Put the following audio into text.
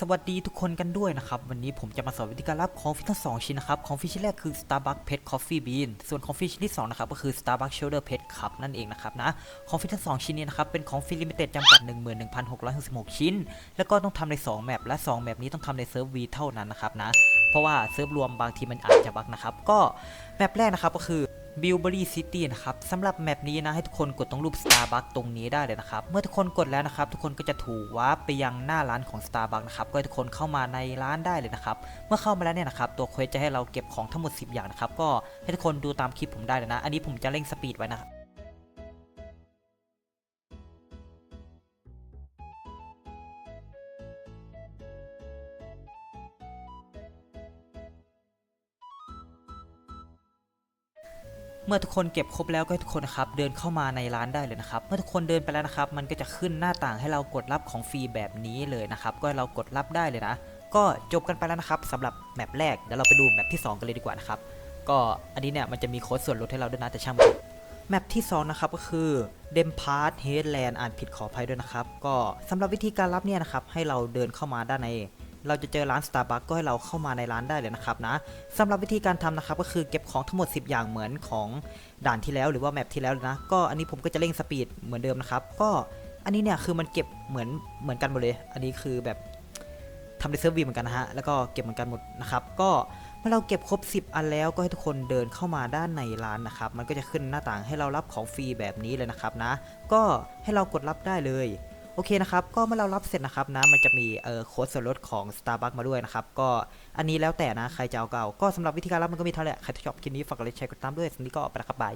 สวัสดีทุกคนกันด้วยนะครับ วันนี้ผมจะมาสอนวิธีการรับของฟิชทั้งสองชิ้นนะครับของฟิชชิ้นแรกคือ Starbucks Pet Coffee Bean ส่วนของฟิชชิ้นที่สองนะครับก็คือ Starbucks Shoulder Pet Cup นั่นเองนะครับนะของฟิชทั้งสองชิ้นนี้นะครับเป็นของฟิลิมิเต็ดจำกัด 11,666 ชิ้น แล้วก็ต้องทำใน 2 แมปและ 2 แมปนี้ต้องทำในเซิร์ฟ V เท่านั้นนะครับนะเพราะว่าเซิร์ฟรวมบางทีมันอาจจะบั๊กนะครับก็แมปแรกนะครับก็คือ บิลเบอรี่ซิตี้นะครับสำหรับแมปนี้นะให้ทุกคนกดตรงรูป Starbucks ตรงนี้ได้เลยนะครับ เมื่อทุกคนกดแล้วนะครับ ทุกคนก็จะถูกวาร์ปไปยังหน้าร้านของ Starbucks นะครับก็ให้ทุกคนเข้ามาในร้านได้เลยนะครับ เมื่อเข้ามาแล้วเนี่ยนะครับ ตัวเควสจะให้เราเก็บของทั้งหมด 10 อย่างนะครับ ก็ให้ทุกคนดูตามคลิปผมได้เลยนะ อันนี้ผมจะเร่งสปีดไว้นะครับ เมื่อทุกคนเก็บครบแล้วก็ให้ทุกคนนะครับเดินเข้ามาในร้านได้เลยนะครับ เมื่อทุกคนเดินไปแล้วนะครับ มันก็จะขึ้นหน้าต่างให้เรากดรับของฟรีแบบนี้เลยนะครับ ก็เรากดรับได้เลยนะ ก็จบกันไปแล้วนะครับสำหรับแมปแรกเดี๋ยวเราไปดูแมปที่ 2 กันเลยดีกว่านะครับ ก็อันนี้เนี่ยมันจะมีโค้ดส่วนลดให้เราด้วยนะแต่ช่างมันแมปที่ 2 นะครับก็คือเดมพาร์ทเฮดแลนด์อ่านผิดขออภัยด้วยนะครับ ก็สำหรับวิธีการรับเนี่ยนะครับให้เราเดินเข้ามาด้านใน เราจะเจอร้าน Starbucks ก็ให้เราเข้ามาในร้านได้เลยนะครับนะสำหรับวิธีการทำนะครับก็คือเก็บของทั้งหมด 10 อย่างเหมือนของด่านที่แล้วหรือว่าแมปที่แล้วนะก็อันนี้ผมก็จะเร่งสปีดเหมือนเดิมนะครับก็อันนี้เนี่ยคือมันเก็บเหมือนเหมือนกันหมดเลย อันนี้คือแบบทำในเซิร์ฟวีเหมือนกันนะฮะแล้วก็เก็บเหมือนกันหมดนะครับก็เมื่อเราเก็บครบ 10 อันแล้วก็ให้ทุกคนเดินเข้ามาด้านในร้านนะครับมันก็จะขึ้นหน้าต่างให้เรารับของฟรีแบบนี้เลยนะครับนะ ก็ให้เรากดรับได้เลย โอเคนะครับ ก็เมื่อเรารับเสร็จนะครับนะ มันจะมีเอ่อโค้ดส่วนลดของ Starbucks มาด้วยนะครับ ก็อันนี้แล้วแต่นะ ใครจะเอาก็เอาก็สำหรับวิธีการรับมันก็มีเท่าไหร่ใครที่ชอบคลิปนี้ฝากกดไลค์แชร์กดติดตามด้วยสำหรับนนี้ก็ไปแล้วครับบาย